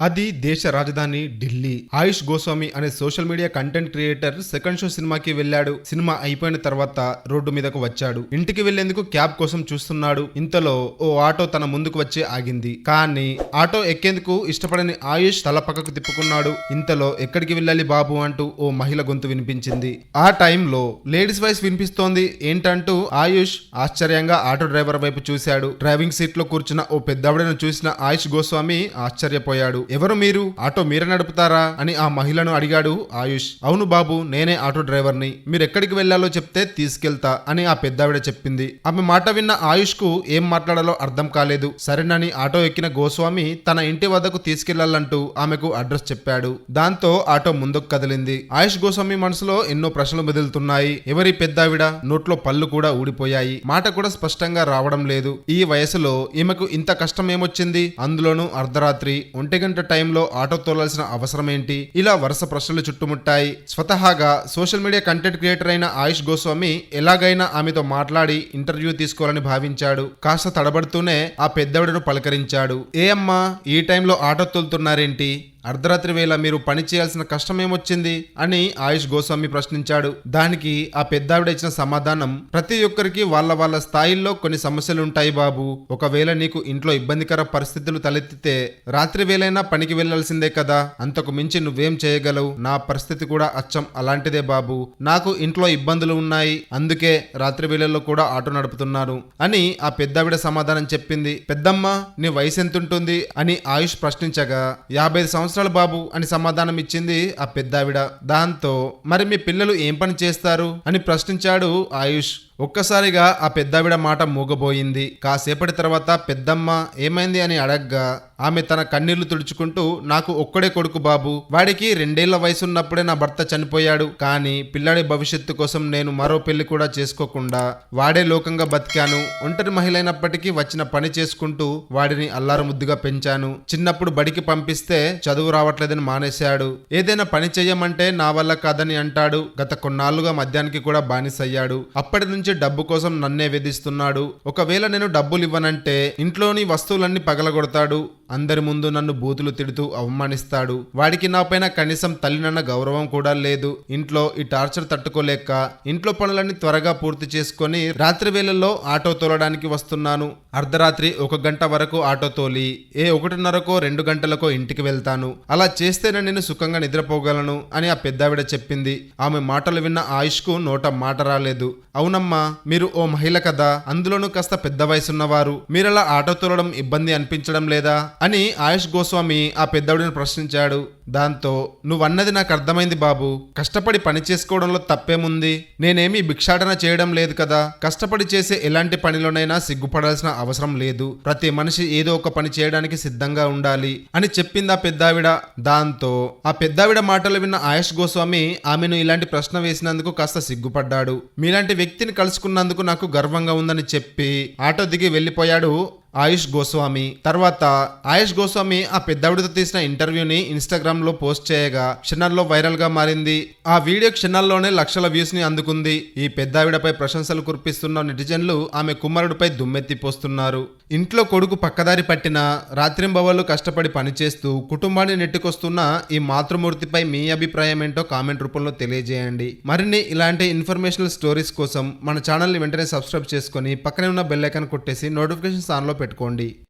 అది దేశ రాజధాని ఢిల్లీ. ఆయుష్ గోస్వామి అనే social media content creator second show సినిమాకి వెళ్ళాడు. సినిమా అయిపోయిన తర్వాత రోడ్డు మీదకు వచ్చాడు. ఇంటికి వెళ్ళేందుకు క్యాబ్ కోసం చూస్తున్నాడు. ఇంతలో ఓ ఆటో తన ముందుకు వచ్చి ఆగింది. కానీ ఆటో ఎక్కేందుకు ఇష్టపడని ఆయుష్ తల పక్కకు తిప్పుకున్నాడు. ఇంతలో ఎక్కడికి వెళ్ళాలి బాబు అంటూ ఓ మహిళ గొంతు వినిపించింది. ఆ టైంలో లేడీస్ వాయిస్ వినిపిస్తోంది. ఏంటంటూ ఆయుష్ ఆశ్చర్యంగా ఆటో డ్రైవర్ వైపు చూశాడు. డ్రైవింగ్ సీట్లో కూర్చున్న ఓ పెద్దవిడను చూసిన ఆయుష్ గోస్వామి ఆశ్చర్యపోయాడు. ఎవరు మీరు? ఆటో మీరే నడుపుతారా? అని ఆ మహిళను అడిగాడు ఆయుష్. అవును బాబు నేనే ఆటో డ్రైవర్ని. మీరు ఎక్కడికి వెళ్ళాలో చెప్తే తీసుకెళ్తా అని ఆ పెద్దావిడ చెప్పింది. ఆమె మాట విన్న ఆయుష్కు ఏం మాట్లాడాలో అర్థం కాలేదు. సరేనని ఆటో ఎక్కిన గోస్వామి తన ఇంటి వద్దకు తీసుకెళ్ళాలంటూ ఆమెకు అడ్రస్ చెప్పాడు. దాంతో ఆటో ముందుకు కదిలింది. ఆయుష్ గోస్వామి మనసులో ఎన్నో ప్రశ్నలు మెదులుతున్నాయి. ఎవరి పెద్దావిడ? నోట్లో పళ్ళు కూడా ఊడిపోయాయి. మాట కూడా స్పష్టంగా రావడం లేదు. ఈ వయసులో ఈమెకు ఇంత కష్టం ఏమొచ్చింది? అందులోనూ అర్ధరాత్రి. ఒంటి గంట టైంలో ఆటో తోలాల్సిన అవసరం ఏంటి? ఇలా వరుస ప్రశ్నలు చుట్టుముట్టాయి. స్వతహాగా సోషల్ మీడియా కంటెంట్ క్రియేటర్ అయిన ఆయుష్ గోస్వామి ఎలాగైనా ఆమెతో మాట్లాడి ఇంటర్వ్యూ తీసుకోవాలని భావించాడు. కాస్త తడబడుతూనే ఆ పెద్దవిడను పలకరించాడు. ఏ అమ్మా ఈ టైంలో ఆటో తోలుతున్నారేంటి? అర్ధరాత్రి వేళ మీరు పని చేయాల్సిన కష్టమేమొచ్చింది అని ఆయుష్ గోస్వామి ప్రశ్నించాడు. దానికి ఆ పెద్దావిడ ఇచ్చిన సమాధానం ప్రతి ఒక్కరికి వాళ్ళ వాళ్ళ స్థాయిల్లో కొన్ని సమస్యలు ఉంటాయి బాబు. ఒకవేళ నీకు ఇంట్లో ఇబ్బందికర పరిస్థితులు తలెత్తితే రాత్రి వేళైనా పనికి వెళ్ళాల్సిందే కదా. అంతకు మించి నువ్వేం చేయగలవు? నా పరిస్థితి కూడా అచ్చం అలాంటిదే బాబు. నాకు ఇంట్లో ఇబ్బందులు ఉన్నాయి. అందుకే రాత్రి వేళల్లో కూడా ఆటో నడుపుతున్నాను అని ఆ పెద్దావిడ సమాధానం చెప్పింది. పెద్దమ్మ నీ వయసు ఎంతుంటుంది అని ఆయుష్ ప్రశ్నించగా యాభై సంవత్సరాలు బాబు అని సమాధానం ఇచ్చింది ఆ పెద్దావిడ. దాంతో మరి మీ పిల్లలు ఏం పని చేస్తారు? అని ప్రశ్నించాడు ఆయుష్. ఒక్కసారిగా ఆ పెద్దావిడ మాట మూగబోయింది. కాసేపటి తర్వాత పెద్దమ్మ ఏమైంది అని అడగ్గా ఆమె తన కన్నీళ్ళు తుడుచుకుంటూ నాకు ఒక్కడే కొడుకు బాబు. వాడికి రెండేళ్ళ వయసున్నప్పుడే నా భర్త చనిపోయాడు. కానీ పిల్లాడి భవిష్యత్తు కోసం నేను మరో పెళ్ళి కూడా చేసుకోకుండా వాడే లోకంగా బతికాను. ఒంటరి మహిళ అయినప్పటికీ వచ్చిన పని చేసుకుంటూ వాడిని అల్లారు ముద్దుగా పెంచాను. చిన్నప్పుడు బడికి పంపిస్తే చదువు రావట్లేదని మానేశాడు. ఏదైనా పని చేయమంటే నా వల్ల కాదని అంటాడు. గత కొన్నాళ్ళుగా మద్యానికి కూడా బానిసయ్యాడు. అప్పటి నుంచి డబ్బు కోసం నన్నే వేధిస్తున్నాడు ఒకవేళ నేను డబ్బులు ఇవ్వనంటే ఇంట్లోని వస్తువులన్నీ పగలగొడతాడు. అందరి ముందు నన్ను బూతులు తిడుతూ అవమానిస్తాడు. వాడికి నాపైన కనీసం తల్లినన్న గౌరవం కూడా లేదు. ఇంట్లో ఈ టార్చర్ తట్టుకోలేక ఇంట్లో పనులన్నీ త్వరగా పూర్తి చేసుకొని రాత్రి వేళల్లో ఆటో తోలడానికి వస్తున్నాను. అర్ధరాత్రి ఒక గంట వరకు ఆటో తోలి ఏ ఒకటిన్నరకో రెండు గంటలకో ఇంటికి వెళ్తాను. అలా చేస్తేనే నేను సుఖంగా నిద్రపోగలను అని ఆ పెద్దావిడ చెప్పింది. ఆమె మాటలు విన్న ఆయుష్కు నోట మాట రాలేదు. అవునమ్మా మీరు ఓ మహిళ కదా అందులోనూ కాస్త పెద్ద వయసున్నవారు. మీరలా ఆటో తోలడం ఇబ్బంది అనిపించడం లేదా? అని ఆయుష్ గోస్వామి ఆ పెద్దవిడిని ప్రశ్నించాడు. దాంతో నువ్వన్నది నాకు అర్థమైంది బాబు. కష్టపడి పని చేసుకోవడంలో తప్పేముంది? నేనేమీ భిక్షాటన చేయడం లేదు కదా. కష్టపడి చేసే ఎలాంటి పనిలోనైనా సిగ్గుపడాల్సిన అవసరం లేదు. ప్రతి మనిషి ఏదో ఒక పని చేయడానికి సిద్ధంగా ఉండాలి అని చెప్పింది ఆ పెద్దావిడ. దాంతో ఆ పెద్దావిడ మాటలు విన్న ఆయుష్ గోస్వామి ఆమెను ఇలాంటి ప్రశ్న వేసినందుకు కాస్త సిగ్గుపడ్డాడు. మీలాంటి వ్యక్తిని కలుసుకున్నందుకు నాకు గర్వంగా ఉందని చెప్పి ఆటో దిగి వెళ్ళిపోయాడు ఆయుష్ గోస్వామి. తర్వాత ఆయుష్ గోస్వామి ఆ పెద్దావిడతో తీసిన ఇంటర్వ్యూని ఇన్స్టాగ్రామ్ ఇన్స్టాగ్రామ్లో పోస్ట్ చేయగా క్షణాల్లో వైరల్గా మారింది. ఆ వీడియో క్షణాల్లోనే లక్షల వ్యూస్ని అందుకుంది. ఈ పెద్దావిడపై ప్రశంసలు కురిపిస్తున్న నెటిజన్లు ఆమె కుమారుడిపై దుమ్మెత్తి పోస్తున్నారు. ఇంట్లో కొడుకు పక్కదారి పట్టిన రాత్రింబవళ్ళు కష్టపడి పనిచేస్తూ కుటుంబాన్ని నెట్టుకొస్తున్న ఈ మాతృమూర్తిపై మీ అభిప్రాయం ఏంటో కామెంట్ రూపంలో తెలియజేయండి. మరిన్ని ఇలాంటి ఇన్ఫర్మేషనల్ స్టోరీస్ కోసం మన ఛానల్ని వెంటనే సబ్స్క్రైబ్ చేసుకొని పక్కనే ఉన్న బెల్ ఐకాన్ కొట్టేసి నోటిఫికేషన్స్ ఆన్లో పెట్టుకోండి.